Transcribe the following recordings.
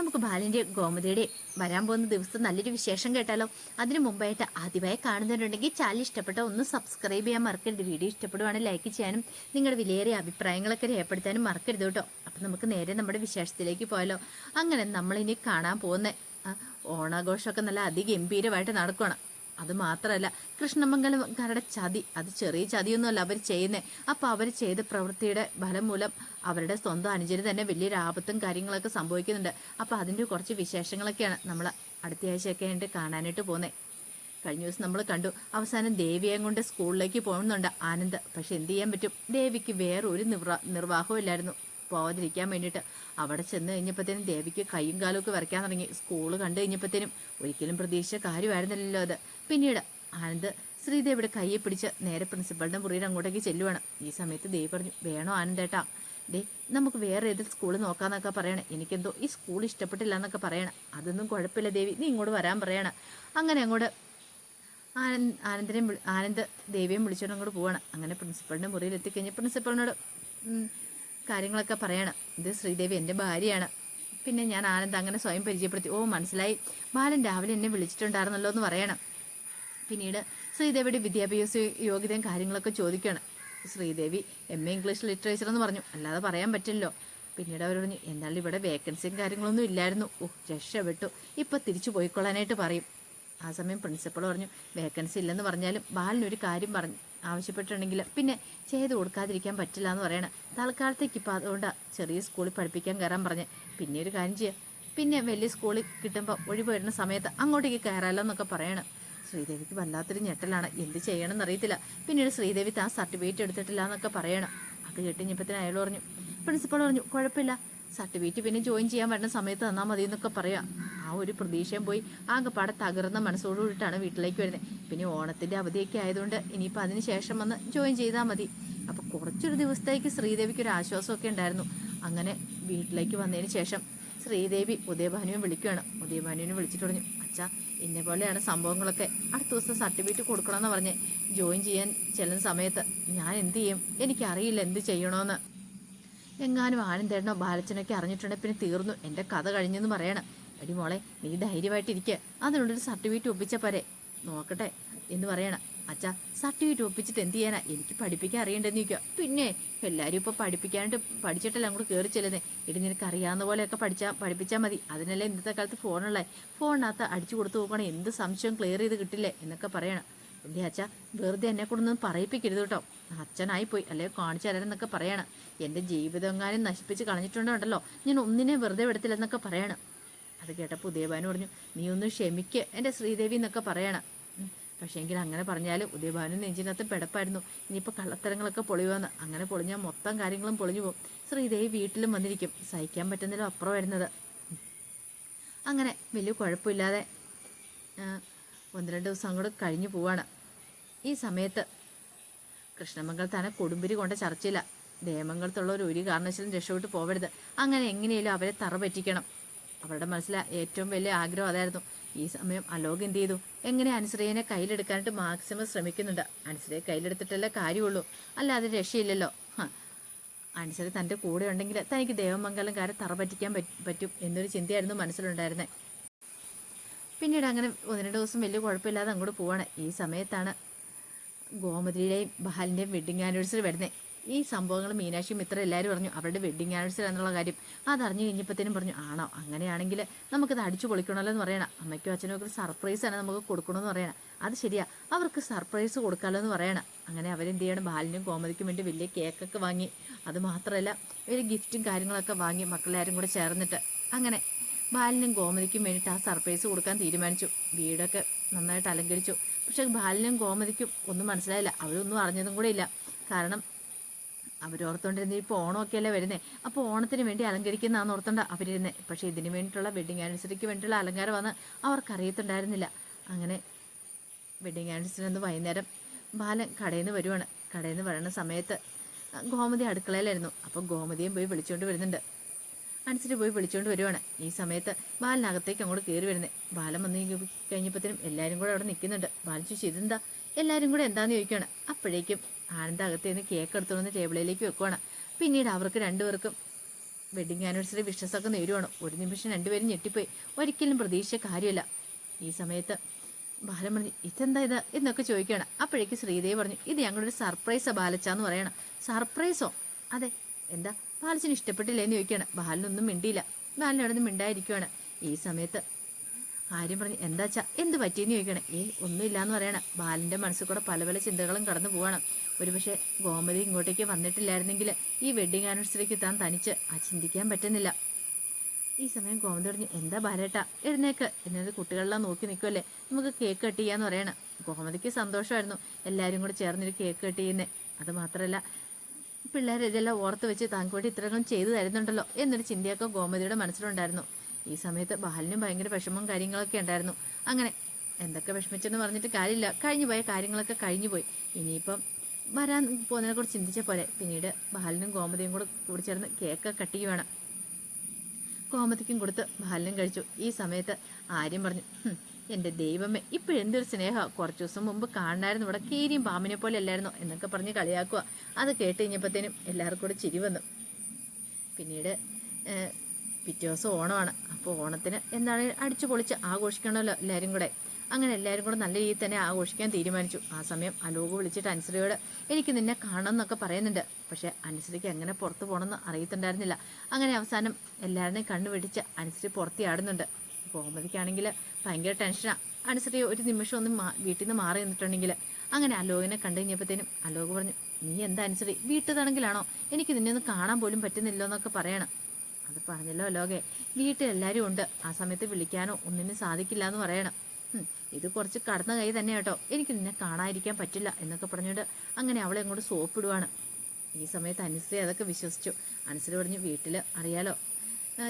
നമുക്ക് ബാലിന്റെ ഗോമതിയുടെ വരാൻ പോകുന്ന ദിവസം നല്ലൊരു വിശേഷം കേട്ടാലോ? അതിനു മുമ്പായിട്ട് ആദ്യമായി കാണുന്നവരുണ്ടെങ്കിൽ ചാനൽ ഇഷ്ടപ്പെട്ട ഒന്ന് സബ്സ്ക്രൈബ് ചെയ്യാൻ മറക്കരുത്. വീഡിയോ ഇഷ്ടപ്പെടുവാണെങ്കിൽ ലൈക്ക് ചെയ്യാനും നിങ്ങളുടെ വിലയേറിയ അഭിപ്രായങ്ങളൊക്കെ രേഖപ്പെടുത്താനും മറക്കരുത് കേട്ടോ. അപ്പം നമുക്ക് നേരെ നമ്മുടെ വിശേഷത്തിലേക്ക് പോയാലോ. അങ്ങനെ നമ്മളിനി കാണാൻ പോകുന്ന ഓണാഘോഷമൊക്കെ നല്ല അതിഗംഭീരമായിട്ട് നടക്കുകയാണ് അത് മാത്രമല്ല കൃഷ്ണമംഗലംകാരുടെ ചതി അത് ചെറിയ ചതിയൊന്നുമല്ല അവർ ചെയ്യുന്നത് അപ്പോൾ അവർ ചെയ്ത പ്രവൃത്തിയുടെ ഫലം മൂലം അവരുടെ സ്വന്തം അനുജന് തന്നെ വലിയൊരു ആപത്തും കാര്യങ്ങളൊക്കെ സംഭവിക്കുന്നുണ്ട്. അപ്പോൾ അതിന്റെ കുറച്ച് വിശേഷങ്ങളൊക്കെയാണ് നമ്മൾ അടുത്ത ആഴ്ചയൊക്കെ ആയിട്ട് കാണാനായിട്ട് പോകുന്നത് കഴിഞ്ഞ ദിവസം നമ്മൾ കണ്ടു അവസാനം ദേവിയെ കൊണ്ട് സ്കൂളിലേക്ക് പോകുന്നുണ്ട് ആനന്ദ്. പക്ഷെ എന്ത് ചെയ്യാൻ പറ്റും? ദേവിക്ക് വേറെ ഒരു നിർവാ നിർവാഹവും ഇല്ലായിരുന്നു പോവാതിരിക്കാൻ വേണ്ടിയിട്ട് അവിടെ ചെന്ന് കഴിഞ്ഞപ്പോഴത്തേനും ദേവിക്ക് കൈയും കാലും ഒക്കെ വരയ്ക്കാൻ തുടങ്ങി. സ്കൂൾ കണ്ടു കഴിഞ്ഞപ്പോഴത്തേനും ഒരിക്കലും പ്രതീക്ഷിച്ച കാര്യമായിരുന്നില്ലല്ലോ അത്. പിന്നീട് ആനന്ദ് ശ്രീദേവിയുടെ കൈയെ പിടിച്ച് നേരെ പ്രിൻസിപ്പളുടെ മുറിയുടെ അങ്ങോട്ടേക്ക് ചെല്ലുവാണ്. ഈ സമയത്ത് ദേവി പറഞ്ഞു വേണോ ആനന്ദേട്ടാ? ദേ നമുക്ക് വേറെ ഏത് സ്കൂൾ നോക്കാന്നൊക്കെ പറയണേ. എനിക്കെന്തോ ഈ സ്കൂൾ ഇഷ്ടപ്പെട്ടില്ല എന്നൊക്കെ പറയണം. അതൊന്നും കുഴപ്പമില്ല ദേവി. നീ ഇങ്ങോട്ട് വരാൻ പറയണം. അങ്ങനെ അങ്ങോട്ട് ആനന്ദ് ആനന്ദിനെയും ആനന്ദ് ദേവിയും വിളിച്ചോണ്ട് അങ്ങോട്ട് പോവാണ്. അങ്ങനെ പ്രിൻസിപ്പളിന്റെ മുറിയിൽ എത്തിക്കഴിഞ്ഞ് പ്രിൻസിപ്പളിനോട് കാര്യങ്ങളൊക്കെ പറയണം. ഇത് ശ്രീദേവി എന്റെ ഭാര്യയാണ്. പിന്നെ ഞാൻ ആനന്ദ് അങ്ങനെ സ്വയം പരിചയപ്പെടുത്തി. ഓ മനസ്സിലായി. ബാലൻ രാവിലെ എന്നെ വിളിച്ചിട്ടുണ്ടായിരുന്നല്ലോ എന്ന് പറയണം. പിന്നീട് ശ്രീദേവിയുടെ വിദ്യാഭ്യാസ യോഗ്യതയും കാര്യങ്ങളൊക്കെ ചോദിക്കുകയാണ് Sridevi M A English literature എന്ന് പറഞ്ഞു. അല്ലാതെ പറയാൻ പറ്റില്ലല്ലോ. പിന്നീട് അവർ പറഞ്ഞു എന്നാൽ ഇവിടെ വേക്കൻസിയും കാര്യങ്ങളൊന്നും ഇല്ലായിരുന്നു. ഓ രക്ഷപ്പെട്ടു. ഇപ്പം തിരിച്ചു പോയിക്കൊള്ളാനായിട്ട് പറയും. ആ സമയം പ്രിൻസിപ്പൾ പറഞ്ഞു വേക്കൻസി ഇല്ലെന്ന് പറഞ്ഞാലും ബാലിനൊരു കാര്യം പറഞ്ഞു ആവശ്യപ്പെട്ടിട്ടുണ്ടെങ്കിൽ പിന്നെ ചെയ്ത് കൊടുക്കാതിരിക്കാൻ പറ്റില്ല എന്ന് പറയണം. തൽക്കാലത്തേക്ക് ഇപ്പം അതുകൊണ്ട് ചെറിയ സ്കൂളിൽ പഠിപ്പിക്കാൻ കയറാൻ പറഞ്ഞ്. പിന്നെ ഒരു കാര്യം ചെയ്യുക പിന്നെ വലിയ സ്കൂളിൽ കിട്ടുമ്പോൾ ഒഴിവ് വരുന്ന സമയത്ത് അങ്ങോട്ടേക്ക് കയറാമല്ലോ എന്നൊക്കെ പറയണം. ശ്രീദേവിക്ക് വല്ലാത്തൊരു ഞെട്ടലാണ്. എന്ത് ചെയ്യണമെന്ന് അറിയത്തില്ല. പിന്നീട് ശ്രീദേവി താൻ സർട്ടിഫിക്കറ്റ് എടുത്തിട്ടില്ല എന്നൊക്കെ പറയണം. അത് കേട്ടിഞ്ഞപ്പത്തിന് അയാൾ പറഞ്ഞു പ്രിൻസിപ്പൾ പറഞ്ഞു കുഴപ്പമില്ല. സർട്ടിഫിക്കറ്റ് പിന്നെ ജോയിൻ ചെയ്യാൻ വരുന്ന സമയത്ത് തന്നാൽ മതി എന്നൊക്കെ പറയാം. ആ ഒരു പ്രതീക്ഷയും പോയി ആകെ ആകെപ്പാടെ തകർന്ന മനസ്സോടുകൂടിയിട്ടാണ് വീട്ടിലേക്ക് വരുന്നത്. പിന്നെ ഓണത്തിന്റെ അവധിയൊക്കെ ആയതുകൊണ്ട് ഇനിയിപ്പോൾ അതിന് ശേഷം വന്ന് ജോയിൻ ചെയ്താൽ മതി. അപ്പോൾ കുറച്ചൊരു ദിവസത്തേക്ക് ശ്രീദേവിക്ക് ഒരു ആശ്വാസമൊക്കെ ഉണ്ടായിരുന്നു. അങ്ങനെ വീട്ടിലേക്ക് വന്നതിന് ശേഷം ശ്രീദേവി ഉദയഭാനുവിനെ വിളിക്കുകയാണ്. ഉദയഭാനുവിനെ വിളിച്ചിട്ട് പറഞ്ഞു അച്ഛാ ഇന്നെ പോലെയാണ് സംഭവങ്ങളൊക്കെ അടുത്ത ദിവസം സർട്ടിഫിക്കറ്റ് കൊടുക്കണമെന്ന് പറഞ്ഞ്. ജോയിൻ ചെയ്യാൻ ചെല്ലുന്ന സമയത്ത് ഞാൻ എന്ത് ചെയ്യും? എനിക്കറിയില്ല എന്ത് ചെയ്യണമെന്ന് എങ്ങാനും ആനന്ദേട്ടനോ ബാലച്ചനൊക്കെ അറിഞ്ഞിട്ടുണ്ടെങ്കിൽ പിന്നെ തീർന്നു. എന്റെ കഥ കഴിഞ്ഞെന്ന് പറയണം. എടി മോളെ നീ ധൈര്യമായിട്ടിരിക്കുക അതിനുള്ളൊരു സർട്ടിഫിക്കറ്റ് ഒപ്പിച്ച പോരെ. നോക്കട്ടെ എന്ന് പറയണം? അച്ഛ സർട്ടിഫിക്കറ്റ് ഒപ്പിച്ചിട്ട് എന്ത് ചെയ്യാനാ? എനിക്ക് പഠിപ്പിക്കാൻ അറിയണ്ടെന്ന് ചോദിക്കുക പിന്നെ എല്ലാവരും ഇപ്പോൾ പഠിപ്പിക്കാനായിട്ട് പഠിച്ചിട്ടല്ല അങ്ങോട്ട് കയറി ചെല്ലുന്നേ? ഇടി നിനക്ക് അറിയാവുന്ന പോലെയൊക്കെ പഠിച്ചാൽ പഠിപ്പിച്ചാൽ മതി. അതിനല്ലേ ഇന്നത്തെ കാലത്ത് ഫോണുള്ളേ ഫോണിനകത്ത് അടിച്ചു കൊടുത്തു നോക്കണം എന്ത് സംശയം ക്ലിയർ ചെയ്ത് കിട്ടില്ലേ എന്നൊക്കെ പറയണം. എന്റെ അച്ഛ വെറുതെ എന്നെ കൊണ്ടൊന്നും പറയിപ്പിക്കരുത് കേട്ടോ. അച്ഛനായിപ്പോയി അല്ലേ കാണിച്ചു തരാനെന്നൊക്കെ പറയണം. എന്റെ ജീവിതം എങ്ങാനും നശിപ്പിച്ച് കളഞ്ഞിട്ടുണ്ടോ ഞാൻ ഒന്നിനെ വെറുതെ വിടത്തില്ലെന്നൊക്കെ പറയണം. അത് കേട്ടപ്പോൾ ഉദയഭാനു പറഞ്ഞു നീ ഒന്ന് ക്ഷമിക്ക് എന്റെ ശ്രീദേവി എന്നൊക്കെ പറയണം. പക്ഷേ പക്ഷേങ്കിൽ അങ്ങനെ പറഞ്ഞാലും ഉദയഭാനു നെഞ്ചിനകത്ത് പിടപ്പായിരുന്നു. ഇനിയിപ്പോൾ കള്ളത്തരങ്ങളൊക്കെ പൊളിയുമെന്ന് അങ്ങനെ പൊളിഞ്ഞാൽ മൊത്തം കാര്യങ്ങളും പൊളിഞ്ഞു പോകും. ശ്രീദേവി വീട്ടിലും വന്നിരിക്കും. സഹിക്കാൻ പറ്റുന്നതിലും അപ്പുറം വരുന്നത് അങ്ങനെ വലിയ കുഴപ്പമില്ലാതെ ഒന്ന് രണ്ട് ദിവസം അങ്ങോട്ട് കഴിഞ്ഞു പോവാണ്. ഈ സമയത്ത് കൃഷ്ണമംഗലത്താണ് കൊടുമ്പിരി കൊണ്ട ചർച്ചയില്ല ദേമംഗലത്തുള്ളവർ ഒരു കാരണവശാലും രക്ഷപ്പെട്ട് പോവരുത്. അങ്ങനെ എങ്ങനെയാലും അവരെ തറ പറ്റിക്കണം അവരുടെ മനസ്സിൽ ഏറ്റവും വലിയ ആഗ്രഹം അതായിരുന്നു ഈ സമയം അലോക് എന്ത് ചെയ്തു? എങ്ങനെ അനുശ്രയനെ കയ്യിലെടുക്കാനായിട്ട് മാക്സിമം ശ്രമിക്കുന്നുണ്ട്? അനുശ്രയെ കയ്യിലെടുത്തിട്ടല്ലേ കാര്യമുള്ളൂ. അല്ലാതെ രക്ഷയില്ലല്ലോ. അനുശ്രീ തന്റെ കൂടെ ഉണ്ടെങ്കിൽ തനിക്ക് ദേവമംഗലംകാരെ തറ പറ്റിക്കാൻ പറ്റും എന്നൊരു ചിന്തയായിരുന്നു മനസ്സിലുണ്ടായിരുന്നത് പിന്നീട് അങ്ങനെ ഒന്ന് രണ്ട് ദിവസം വലിയ കുഴപ്പമില്ലാതെ അങ്ങോട്ട് പോവാണ്. ഈ സമയത്താണ് ഗോമതിയുടെയും ബഹാലിന്റെയും വെഡിങ് ആനിവേഴ്സറി വരുന്നത് ഈ സംഭവങ്ങൾ മീനാക്ഷി മിത്ര എല്ലാവരും പറഞ്ഞു അവരുടെ വെഡിങ് ആനിവേഴ്സറി എന്നുള്ള കാര്യം. അതറിഞ്ഞു കഴിഞ്ഞപ്പോഴത്തേനും പറഞ്ഞു ആണോ? അങ്ങനെയാണെങ്കിൽ നമുക്കത് അടിച്ചു പൊളിക്കണമല്ലോ എന്ന് പറയണം. അമ്മയ്ക്കും അച്ഛനും ഒക്കെ സർപ്രൈസ് തന്നെ നമുക്ക് കൊടുക്കണമെന്ന് പറയണം. അത് ശരിയാ. അവർക്ക് സർപ്രൈസ് കൊടുക്കാമല്ലോ എന്ന് പറയണം. അങ്ങനെ അവരെന്ത് ചെയ്യണം? ബാലിനും കോമതിക്കും വേണ്ടി വലിയ കേക്കൊക്കെ വാങ്ങി അത് മാത്രമല്ല ഒരു ഗിഫ്റ്റും കാര്യങ്ങളൊക്കെ വാങ്ങി മക്കളെല്ലാവരും കൂടെ ചേർന്നിട്ട് അങ്ങനെ ബാലിനും ഗോമതിക്കും വേണ്ടിയിട്ട് ആ സർപ്രൈസ് കൊടുക്കാൻ തീരുമാനിച്ചു. വീടൊക്കെ നന്നായിട്ട് അലങ്കരിച്ചു. പക്ഷേ ബാലിനും ഗോമതിക്കും ഒന്നും മനസ്സിലായില്ല. അവരൊന്നും അറിഞ്ഞതും കൂടെ ഇല്ല. കാരണം അവരോർത്തോണ്ടിരുന്നത് ഇപ്പോൾ ഓണമൊക്കെ അല്ലേ വരുന്നത് അപ്പോൾ ഓണത്തിന് വേണ്ടി അലങ്കരിക്കുന്നതാണെന്ന് ഓർത്തോണ്ട് അവരിരുന്നത് പക്ഷേ ഇതിന് വേണ്ടിയിട്ടുള്ള വെഡിങ് ആനിവേഴ്സറിക്ക് വേണ്ടിയിട്ടുള്ള വന്ന് അവർക്കറിയത്തുണ്ടായിരുന്നില്ല. അങ്ങനെ വെഡിങ് ആനിവേഴ്സറി ഒന്ന് വൈകുന്നേരം ബാലൻ കടയിൽ നിന്ന് വരുവാണ്. കടയിൽ നിന്ന് വരുന്ന സമയത്ത് ഗോമതി അടുക്കളയിലായിരുന്നു. അപ്പോൾ ഗോമതിയും പോയി വിളിച്ചുകൊണ്ട് വരുന്നുണ്ട്. അനുസരിച്ച് പോയി വിളിച്ചുകൊണ്ട് വരുവാണ്. ഈ സമയത്ത് ബാലനകത്തേക്ക് അങ്ങോട്ട് കയറി വരുന്നത് ബാലൻ വന്ന് കഴിഞ്ഞപ്പോഴത്തേനും എല്ലാവരും കൂടെ അവിടെ നിൽക്കുന്നുണ്ട്. ബാലൻ ചോദിച്ചു ഇതെന്താ? എല്ലാവരും കൂടെ എന്താണെന്ന് ചോദിക്കുകയാണ് അപ്പോഴേക്കും ആനന്ദ അകത്ത് നിന്ന് കേക്ക് എടുത്തുകൊണ്ട് ടേബിളിലേക്ക് വെക്കുവാണ്. പിന്നീട് അവർക്ക് രണ്ടുപേർക്കും വെഡിങ് ആനിവേഴ്സറി വിഷസൊക്കെ നേരുവാണ്. ഒരു നിമിഷം രണ്ടുപേരും ഞെട്ടിപ്പോയി. ഒരിക്കലും പ്രതീക്ഷിച്ച കാര്യമല്ല. ഈ സമയത്ത് ബാലൻ പറഞ്ഞു ഇതെന്താ ഇത്? എന്നൊക്കെ ചോദിക്കുകയാണ്. അപ്പോഴേക്ക് ശ്രീദേവി പറഞ്ഞു ഇത് ഞങ്ങളുടെ ബാലച്ച ബാലച്ചാന്ന് പറയണം. സർപ്രൈസോ അതെ. എന്താ? ബാലച്ചന് ഇഷ്ടപ്പെട്ടില്ലേ? എന്ന് ചോദിക്കുകയാണ്. ബാലനൊന്നും മിണ്ടിയില്ല. അവിടെ മിണ്ടായിരിക്കുവാണ് ഈ സമയത്ത് ആര്യം പറഞ്ഞു എന്താ എന്താച്ചാ എന്ത് പറ്റിയെന്ന് ചോദിക്കണം? ഏ ഒന്നുമില്ലാന്ന് പറയണം. ബാലന്റെ മനസ്സിൽ കൂടെ പല പല ചിന്തകളും കടന്നു പോകണം. ഒരുപക്ഷെ ഗോമതി ഇങ്ങോട്ടേക്ക് വന്നിട്ടില്ലായിരുന്നെങ്കിൽ ഈ വെഡിങ് ആനിവേഴ്സറിക്ക് താൻ തനിച്ച് ആ ചിന്തിക്കാൻ പറ്റുന്നില്ല. ഈ സമയം ഗോമതി പറഞ്ഞു എന്താ ബാലേട്ട? എഴുന്നേക്ക്. എന്നത് കുട്ടികളെല്ലാം നോക്കി നിൽക്കുമല്ലേ നമുക്ക് കേക്ക് കട്ട് ചെയ്യാന്ന് പറയണം. ഗോമതിക്ക് സന്തോഷമായിരുന്നു. എല്ലാവരും കൂടെ ചേർന്നൊരു കേക്ക് കട്ട് ചെയ്യുന്നത് അത് മാത്രമല്ല പിള്ളേർ ഇതെല്ലാം ഓർത്ത് വെച്ച് താങ്കോട്ട് ഇത്രയും ചെയ്തു തരുന്നുണ്ടല്ലോ എന്നൊരു ചിന്തയൊക്കെ ഗോമതിയുടെ മനസ്സിലുണ്ടായിരുന്നു. ഈ സമയത്ത് ബാലിനും ഭയങ്കര വിഷമവും കാര്യങ്ങളൊക്കെ ഉണ്ടായിരുന്നു. അങ്ങനെ എന്തൊക്കെ വിഷമിച്ചെന്ന് പറഞ്ഞിട്ട് കാര്യമില്ല. കഴിഞ്ഞു പോയ കാര്യങ്ങളൊക്കെ കഴിഞ്ഞു പോയി. ഇനിയിപ്പം വരാൻ പോകുന്നതിനെ കുറിച്ച് ചിന്തിച്ച പോലെ പിന്നീട് ബാലനും ഗോമതിയും കൂടെ കൂടി ചേർന്ന് കേക്ക് കട്ട് ചെയ്യുവാണ്. കോമതിക്കും കൊടുത്ത് ബാലനും കഴിച്ചു. ഈ സമയത്ത് ആര്യം പറഞ്ഞു എന്റെ ദൈവമേ ഇപ്പോഴെന്തൊരു സ്നേഹമാണ് കുറച്ചു ദിവസം മുമ്പ് കാണായിരുന്നു ഇവിടെ കീരിയും പാമ്പിനെ പോലെ അല്ലായിരുന്നോ എന്നൊക്കെ പറഞ്ഞ് കളിയാക്കുക അത് കേട്ട് കഴിഞ്ഞപ്പോഴത്തേനും എല്ലാവർക്കും കൂടെ ചിരി വന്നു. പിന്നീട് പിറ്റേ ദിവസം ഓണമാണ്. അപ്പോൾ ഓണത്തിന് എന്താണ് അടിച്ചു പൊളിച്ച് ആഘോഷിക്കണമല്ലോ എല്ലാവരും കൂടെ. അങ്ങനെ എല്ലാവരും കൂടെ നല്ല രീതിയിൽ തന്നെ ആഘോഷിക്കാൻ തീരുമാനിച്ചു. ആ സമയം അലോക് വിളിച്ചിട്ട് അനുസരിയോട് എനിക്ക് നിന്നെ കാണണം എന്നൊക്കെ പറയുന്നുണ്ട്. പക്ഷേ അനുസരിക്ക് എങ്ങനെ പുറത്ത് പോകണമെന്ന് അറിയത്തുണ്ടായിരുന്നില്ല. അങ്ങനെ അവസാനം എല്ലാവരുടെയും കണ്ണു പിടിച്ച് അനുസരി പുറത്തിയാടുന്നുണ്ട് ഗോമതിക്കാണെങ്കിൽ ഭയങ്കര ടെൻഷനാണ് അനുസരി ഒരു നിമിഷം ഒന്ന് വീട്ടിൽ നിന്ന് മാറി നിന്നിട്ടുണ്ടെങ്കിൽ. അങ്ങനെ അലോകിനെ കണ്ടു കഴിഞ്ഞപ്പോഴത്തേനും അലോക് പറഞ്ഞു നീ എന്താ അനുസരി വീട്ടിലാണെങ്കിലാണോ എനിക്ക് നിന്നെ ഒന്ന് കാണാൻ പോലും പറ്റുന്നില്ലോ എന്നൊക്കെ പറയണം. അത് പറഞ്ഞല്ലോ ലോകെ. വീട്ടിൽ എല്ലാവരും ഉണ്ട്. ആ സമയത്ത് വിളിക്കാനോ ഒന്നിനും സാധിക്കില്ല എന്ന് പറയണം. ഇത് കുറച്ച് കടന്ന കൈ തന്നെ കേട്ടോ. എനിക്ക് നിന്നെ കാണാതിരിക്കാൻ പറ്റില്ല എന്നൊക്കെ പറഞ്ഞുകൊണ്ട് അങ്ങനെ അവളെ അങ്ങോട്ട് സോപ്പിടുവാണ്. ഈ സമയത്ത് അനുശ്രീ അതൊക്കെ വിശ്വസിച്ചു. അനുശ്രീ പറഞ്ഞു വീട്ടിൽ അറിയാലോ.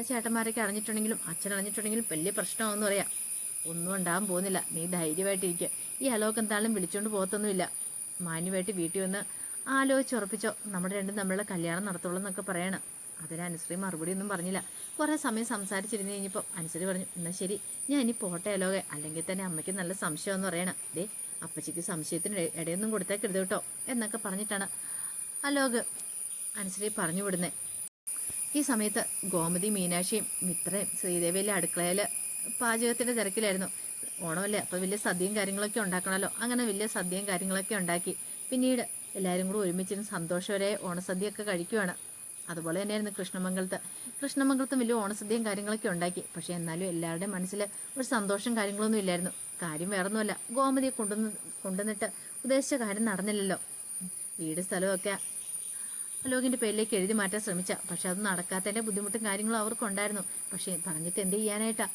ചേട്ടന്മാരൊക്കെ അറിഞ്ഞിട്ടുണ്ടെങ്കിലും അച്ഛൻ അറിഞ്ഞിട്ടുണ്ടെങ്കിലും വലിയ പ്രശ്നമാണെന്ന് പറയാം. ഒന്നും ഉണ്ടാകാൻ പോകുന്നില്ല. നീ ധൈര്യമായിട്ടിരിക്കുക ഈ അലോക്ക് എന്തായാലും വിളിച്ചുകൊണ്ട് പോകത്തൊന്നുമില്ല. മാന്യമായിട്ട് വീട്ടിൽ വന്ന് ആലോചിച്ചുറപ്പിച്ചോ. നമ്മുടെ രണ്ടും തമ്മിലുള്ള കല്യാണം നടത്തുള്ളൂ എന്നൊക്കെ പറയണം. അതിന് അനുശ്രീ മറുപടി ഒന്നും പറഞ്ഞില്ല. കുറേ സമയം സംസാരിച്ചിരുന്ന് കഴിഞ്ഞപ്പോൾ അനുശ്രീ പറഞ്ഞു എന്നാൽ ശരി ഞാൻ ഇനി പോട്ടെ അലോകെ അല്ലെങ്കിൽ തന്നെ അമ്മയ്ക്ക് നല്ല സംശയം എന്ന് പറയണം. ദേ അപ്പച്ചിക്ക് സംശയത്തിന് ഇടയൊന്നും കൊടുത്തേക്കരുത് കേട്ടോ എന്നൊക്കെ പറഞ്ഞിട്ടാണ് അലോക് അനുശ്രീ പറഞ്ഞു വിടുന്നേ. ഈ സമയത്ത് ഗോമതി മീനാക്ഷിയും മിത്രയും ശ്രീദേവിയിലെ അടുക്കളയിൽ പാചകത്തിന്റെ തിരക്കിലായിരുന്നു. ഓണമല്ലേ അപ്പോൾ വലിയ സദ്യയും കാര്യങ്ങളൊക്കെ ഉണ്ടാക്കണമല്ലോ അങ്ങനെ വലിയ സദ്യയും കാര്യങ്ങളൊക്കെ ഉണ്ടാക്കി. പിന്നീട് എല്ലാവരും കൂടി ഒരുമിച്ചിരുന്ന് സന്തോഷവരെ ഓണസദ്യയൊക്കെ കഴിക്കുവാണ്. അതുപോലെ തന്നെയായിരുന്നു കൃഷ്ണമംഗലത്ത്. കൃഷ്ണമംഗലത്തും വലിയ ഓണസദ്യയും കാര്യങ്ങളൊക്കെ ഉണ്ടാക്കി. പക്ഷേ എന്നാലും എല്ലാവരുടെയും മനസ്സിൽ ഒരു സന്തോഷം കാര്യങ്ങളൊന്നും ഇല്ലായിരുന്നു. കാര്യം വേറൊന്നുമല്ല. ഗോമതിയെ കൊണ്ടുവന്ന് കൊണ്ടുവന്നിട്ട് ഉദ്ദേശിച്ച കാര്യം നടന്നില്ലല്ലോ. വീട് സ്ഥലമൊക്കെ അലോകിന്റെ പേരിലേക്ക് എഴുതി മാറ്റാൻ ശ്രമിച്ച. പക്ഷെ അത് നടക്കാത്തതിന്റെ ബുദ്ധിമുട്ടും കാര്യങ്ങളും അവർക്കുണ്ടായിരുന്നു പക്ഷേ പറഞ്ഞിട്ട് എന്ത് ചെയ്യാനായിട്ടാ?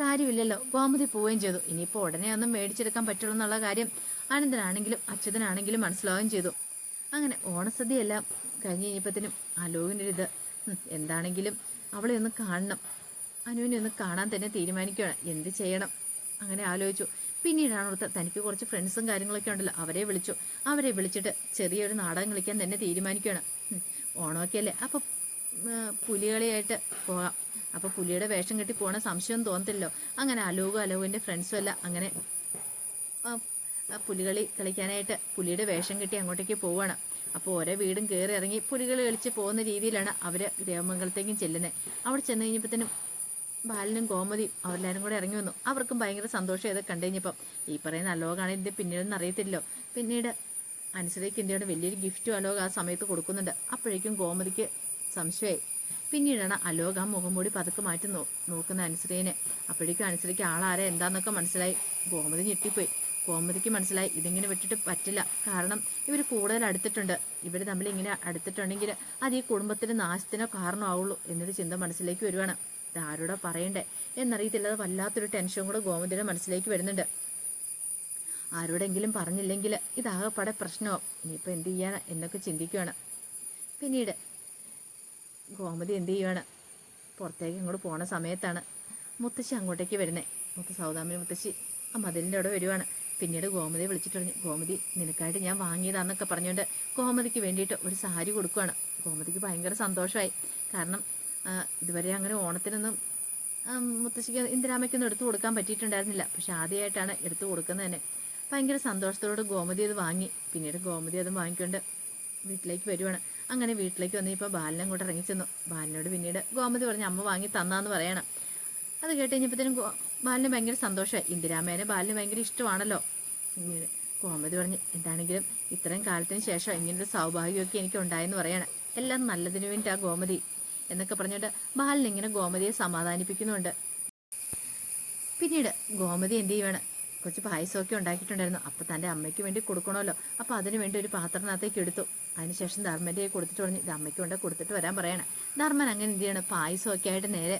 കാര്യമില്ലല്ലോ. ഗോമതി പോവുകയും ചെയ്തു. ഇനിയിപ്പോൾ ഉടനെ ഒന്നും മേടിച്ചെടുക്കാൻ പറ്റുള്ളൂ എന്നുള്ള കാര്യം ആനന്ദനാണെങ്കിലും അച്യുതനാണെങ്കിലും മനസ്സിലാവുകയും ചെയ്തു. അങ്ങനെ ഓണസദ്യയെല്ലാം കഴിഞ്ഞ് കഴിഞ്ഞപ്പോഴത്തേനും അലോകിന്റെ ഒരു ഇത് എന്താണെങ്കിലും അവളെ ഒന്ന് കാണണം. അനുവിനെ ഒന്ന് കാണാൻ തന്നെ തീരുമാനിക്കുകയാണ്. എന്ത് ചെയ്യണം? അങ്ങനെ ആലോചിച്ചു. പിന്നീടാണ് ഓർത്ത് തനിക്ക് കുറച്ച് ഫ്രണ്ട്സും കാര്യങ്ങളൊക്കെ ഉണ്ടല്ലോ. അവരെ വിളിച്ചു. അവരെ വിളിച്ചിട്ട് ചെറിയൊരു നാടകം കളിക്കാൻ തന്നെ തീരുമാനിക്കുകയാണ്. ഓണമൊക്കെ അല്ലേ? അപ്പോൾ പുലികളിയായിട്ട് പോകാം. അപ്പോൾ പുലിയുടെ വേഷം കെട്ടി പോകണ സംശയം തോന്നത്തില്ലല്ലോ. അങ്ങനെ അലോകും അലോകിന്റെ ഫ്രണ്ട്സും അല്ല അങ്ങനെ പുലികളി കളിക്കാനായിട്ട് പുലിയുടെ വേഷം കെട്ടി അങ്ങോട്ടേക്ക് പോവാണ്. അപ്പോൾ ഓരോ വീടും കയറി ഇറങ്ങി പുലികൾ കളിച്ച് പോകുന്ന രീതിയിലാണ് അവർ ദേവമംഗലത്തേക്കും ചെല്ലുന്നത്. അവിടെ ചെന്ന് കഴിഞ്ഞപ്പോഴത്തേനും ബാലനും ഗോമതിയും അവരെല്ലാവരും കൂടെ ഇറങ്ങി വന്നു. അവർക്കും ഭയങ്കര സന്തോഷം ഇതൊക്കെ കണ്ടു കഴിഞ്ഞപ്പം. ഈ പറയുന്ന അലോകാണ് ഇതിന്റെ പിന്നീടൊന്നും അറിയത്തില്ലല്ലോ. പിന്നീട് അനുസരിക്ക് ഇന്ത്യയുടെ വലിയൊരു ഗിഫ്റ്റും അലോക് ആ സമയത്ത് കൊടുക്കുന്നുണ്ട്. അപ്പോഴേക്കും ഗോമതിക്ക് സംശയമായി. പിന്നീടാണ് അലോക് ആ മുഖം മൂടി പതുക്കെ മാറ്റി നോ നോക്കുന്ന അനുസരിനെ അപ്പോഴേക്കും അനുസരിക്ക് ആളാരെ എന്താന്നൊക്കെ മനസ്സിലായി. ഗോമതി ഞെട്ടിപ്പോയി. ഗോമതിക്ക് മനസ്സിലായി. ഇതിങ്ങനെ വിട്ടിട്ട് പറ്റില്ല. കാരണം ഇവർ കൂടുതൽ അടുത്തിട്ടുണ്ട്. ഇവർ തമ്മിൽ ഇങ്ങനെ അടുത്തിട്ടുണ്ടെങ്കിൽ അത് ഈ കുടുംബത്തിന്റെ നാശത്തിനോ കാരണമാവുള്ളൂ എന്നൊരു ചിന്ത മനസ്സിലേക്ക് വരുവാണ്. ഇത് ആരോടാ പറയണ്ടേ? എന്നറിയത്തില്ലാതെ വല്ലാത്തൊരു ടെൻഷൻ കൂടെ ഗോമതിയുടെ മനസ്സിലേക്ക് വരുന്നുണ്ട്. ആരോടെങ്കിലും പറഞ്ഞില്ലെങ്കിൽ ഇതാകെപ്പാടെ പ്രശ്നമാവും. ഇനിയിപ്പോൾ എന്ത് ചെയ്യാൻ എന്നൊക്കെ ചിന്തിക്കുകയാണ് പിന്നീട് ഗോമതി എന്ത് ചെയ്യുവാണ്? പുറത്തേക്ക് ഇങ്ങോട്ട് പോണ സമയത്താണ് മുത്തശ്ശി അങ്ങോട്ടേക്ക് വരുന്നത് മുത്ത സൗദാമിനി മുത്തശ്ശി ആ മതിലിന്റെ അവിടെ വരുവാണ്. പിന്നീട് ഗോമതിയെ വിളിച്ചിട്ട് ഗോമതി നിനക്കായിട്ട് ഞാൻ വാങ്ങിയതാന്നൊക്കെ പറഞ്ഞുകൊണ്ട് ഗോമതിക്ക് വേണ്ടിയിട്ട് ഒരു സാരി കൊടുക്കുകയാണ് ഗോമതിക്ക് ഭയങ്കര സന്തോഷമായി. കാരണം ഇതുവരെ അങ്ങനെ ഓണത്തിനൊന്നും മുത്തശ്ശിക്ക് ഇന്ദിരാമയ്ക്കൊന്നും എടുത്തു കൊടുക്കാൻ പറ്റിയിട്ടുണ്ടായിരുന്നില്ല. പക്ഷെ ആദ്യമായിട്ടാണ് എടുത്തു കൊടുക്കുന്നത് തന്നെ. ഭയങ്കര സന്തോഷത്തോട് ഗോമതി അത് വാങ്ങി. പിന്നീട് ഗോമതി അത് വാങ്ങിക്കൊണ്ട് വീട്ടിലേക്ക് വരുവാണ്. അങ്ങനെ വീട്ടിലേക്ക് വന്ന് ഇപ്പോൾ ബാലനും കൂടെ ഇറങ്ങി ചെന്നു. ബാലനോട് പിന്നീട് ഗോമതി പറഞ്ഞ് അമ്മ വാങ്ങി തന്നാന്ന് പറയണം. അത് കേട്ട് കഴിഞ്ഞപ്പോഴത്തേനും ബാലിന് ഭയങ്കര സന്തോഷമായി. ഇന്ദിരാമേനെ ബാലിന് ഭയങ്കര ഇഷ്ടമാണല്ലോ. ഇങ്ങനെ കോമതി പറഞ്ഞ് എന്താണെങ്കിലും ഇത്രയും കാലത്തിന് ശേഷം ഇങ്ങനൊരു സൗഭാഗ്യമൊക്കെ എനിക്ക് ഉണ്ടായെന്ന് പറയണം. എല്ലാം നല്ലതിനു വേണ്ടി ആ ഗോമതി എന്നൊക്കെ പറഞ്ഞുകൊണ്ട് ബാലൻ ഇങ്ങനെ ഗോമതിയെ സമാധാനിപ്പിക്കുന്നുണ്ട്. പിന്നീട് ഗോമതി എന്ത് ചെയ്യുവാണ്? കുറച്ച് പായസമൊക്കെ ഉണ്ടാക്കിയിട്ടുണ്ടായിരുന്നു. അപ്പം തന്റെ അമ്മയ്ക്ക് വേണ്ടി കൊടുക്കണമല്ലോ. അപ്പോൾ അതിനു വേണ്ടി ഒരു പാത്രത്തിനകത്തേക്ക് എടുത്തു. അതിനുശേഷം ധർമ്മന്റെ കൊടുത്തിട്ട് പറഞ്ഞു ഇത് അമ്മയ്ക്ക് കൊണ്ട് കൊടുത്തിട്ട് വരാൻ പറയണം. ധർമ്മൻ അങ്ങനെ എന്ത് ചെയ്യണം? പായസമൊക്കെ ആയിട്ട് നേരെ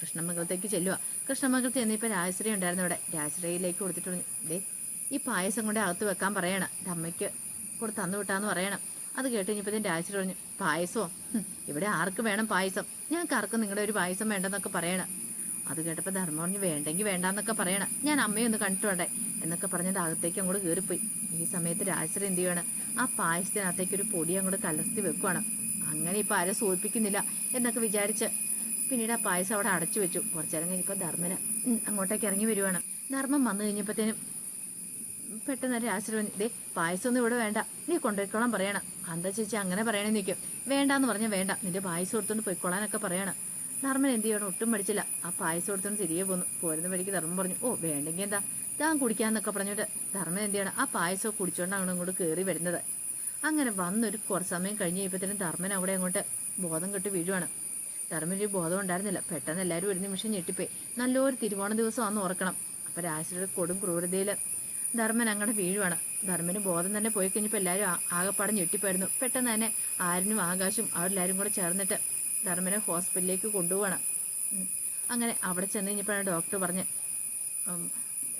കൃഷ്ണമംഗലത്തേക്ക് ചെല്ലുക കൃഷ്ണമംഗലത്ത് എന്നിപ്പോൾ രാജശ്രീ ഉണ്ടായിരുന്നു അവിടെ. രാജശ്രീയിലേക്ക് കൊടുത്തിട്ട് പറഞ്ഞു ഈ പായസം കൊണ്ട് അകത്ത് വെക്കാൻ പറയണം. അമ്മയ്ക്ക് കൂടെ തന്നു വിട്ടാന്ന് പറയണം. അത് കേട്ട് കഴിഞ്ഞപ്പോൾ രാജശ്രീ പറഞ്ഞു പായസമോ ഇവിടെ ആർക്ക് വേണം പായസം. ഞങ്ങൾക്ക് ആർക്കും നിങ്ങളുടെ ഒരു പായസം വേണ്ടെന്നൊക്കെ പറയണം. അത് കേട്ടപ്പോൾ ധർമ്മം പറഞ്ഞു വേണ്ടെങ്കിൽ വേണ്ടാന്നൊക്കെ പറയണം. ഞാൻ അമ്മയെ ഒന്ന് കണ്ടിട്ടുണ്ടേ. എന്നൊക്കെ പറഞ്ഞിട്ട് അകത്തേക്ക് അങ്ങോട്ട് കയറിപ്പോയി. ഈ സമയത്ത് രാജശ്രീ എന്ത് ചെയ്യണം ആ പായസത്തിനകത്തേക്ക് ഒരു പൊടി അങ്ങോട്ട് കലർത്തി വെക്കുവാണ്. അങ്ങനെ ഇപ്പം ആരും സൂചിപ്പിക്കുന്നില്ല എന്നൊക്കെ വിചാരിച്ച് പിന്നീട് ആ പായസം അവിടെ അടച്ചു വെച്ചു. കുറച്ചേരം കഴിഞ്ഞപ്പോൾ ധർമ്മന് അങ്ങോട്ടേക്ക് ഇറങ്ങി വരുവാണ്. ധർമ്മം വന്നു കഴിഞ്ഞപ്പോഴത്തേനും പെട്ടെന്ന് രാശ്രവൻ ദേ പായസമൊന്നും ഇവിടെ വേണ്ട. നീ കൊണ്ടുപോയിക്കോളാൻ പറയണം. അന്താ ചേച്ചി അങ്ങനെ പറയണേ നിൽക്കും വേണ്ടാന്ന് പറഞ്ഞാൽ വേണ്ട. നിന്റെ പായസം എടുത്തോണ്ട് പോയിക്കോളാനൊക്കെ പറയണം. ധർമ്മൻ എന്ത് ചെയ്യണം? ഒട്ടും പഠിച്ചില്ല. ആ പായസം എടുത്തോണ്ട് തിരികെ പോന്നു. പോരുന്ന വഴിക്ക് ധർമ്മം പറഞ്ഞു ഓ വേണ്ടെങ്കിൽ എന്താ? താൻ കുടിക്കാന്നൊക്കെ പറഞ്ഞിട്ട് ധർമ്മൻ എന്ത് ചെയ്യണം? ആ പായസം കുടിച്ചോണ്ട് അങ്ങോട്ട് കയറി വരുന്നത്. അങ്ങനെ വന്നൊരു കുറച്ച് സമയം കഴിഞ്ഞ് കഴിയുമ്പോഴത്തേനും ധർമ്മൻ അവിടെ അങ്ങോട്ട് ബോധം കെട്ട് വീഴുവാണ്. ധർമ്മന് ഒരു ബോധം ഉണ്ടായിരുന്നില്ല. പെട്ടെന്ന് എല്ലാവരും ഒരു നിമിഷം ഞെട്ടിപ്പോയി. നല്ലൊരു തിരുവോണ ദിവസം ആണെന്ന് ഓർക്കണം. അപ്പൊ രാശിയുടെ കൊടും ക്രൂരതയിൽ ധർമ്മൻ അങ്ങോട്ട് വീഴുവാണ്. ധർമ്മന് ബോധം തന്നെ പോയി കഴിഞ്ഞപ്പോൾ എല്ലാവരും ആകെപ്പാടെ ഞെട്ടിപ്പോയിരുന്നു. പെട്ടെന്ന് തന്നെ ആരനും ആകാശും അവരെല്ലാവരും കൂടെ ചേർന്നിട്ട് ധർമ്മനെ ഹോസ്പിറ്റലിലേക്ക് കൊണ്ടുപോവാണ്. അങ്ങനെ അവിടെ ചെന്ന് കഴിഞ്ഞപ്പോഴാണ് ഡോക്ടർ പറഞ്ഞ്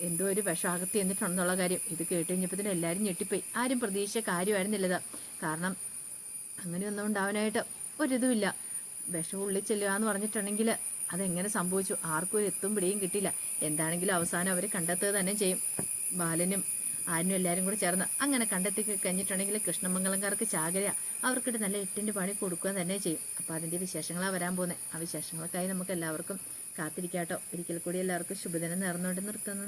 എന്തോ ഒരു വിഷാകത്തി എന്നിട്ടുണ്ടെന്നുള്ള കാര്യം. ഇത് കേട്ട് കഴിഞ്ഞപ്പോഴത്തേനും എല്ലാവരും ഞെട്ടിപ്പോയി. ആരും പ്രതീക്ഷിച്ച കാര്യമായിരുന്നില്ലത്. കാരണം അങ്ങനെ അങ്ങനെയൊന്നും ഉണ്ടാവാനായിട്ട് ഒരിതുമില്ല. വിഷം ഉള്ളിൽ ചെല്ലുക എന്ന് പറഞ്ഞിട്ടുണ്ടെങ്കിൽ അതെങ്ങനെ സംഭവിച്ചു? ആർക്കും ഒരു എത്തും പിടിയും കിട്ടില്ല എന്താണെങ്കിലും അവസാനം അവർ കണ്ടെത്തുക തന്നെ ചെയ്യും. ബാലനും ആനും എല്ലാവരും കൂടെ ചേർന്ന് അങ്ങനെ കണ്ടെത്തി കഴിഞ്ഞിട്ടുണ്ടെങ്കിൽ കൃഷ്ണമംഗലംകാർക്ക് ചാകരയാ അവർക്കിട്ട് നല്ല എട്ടിന്റെ പണി കൊടുക്കുക തന്നെ ചെയ്യും. അപ്പോൾ അതിന്റെ വിശേഷങ്ങളാണ് വരാൻ പോകുന്നത് ആ വിശേഷങ്ങൾക്കായി നമുക്ക് എല്ലാവർക്കും കാത്തിരിക്കാട്ടോ. ഒരിക്കൽ കൂടി എല്ലാവർക്കും ശുഭദിനം നേർന്നുകൊണ്ട് നിർത്തുന്നു.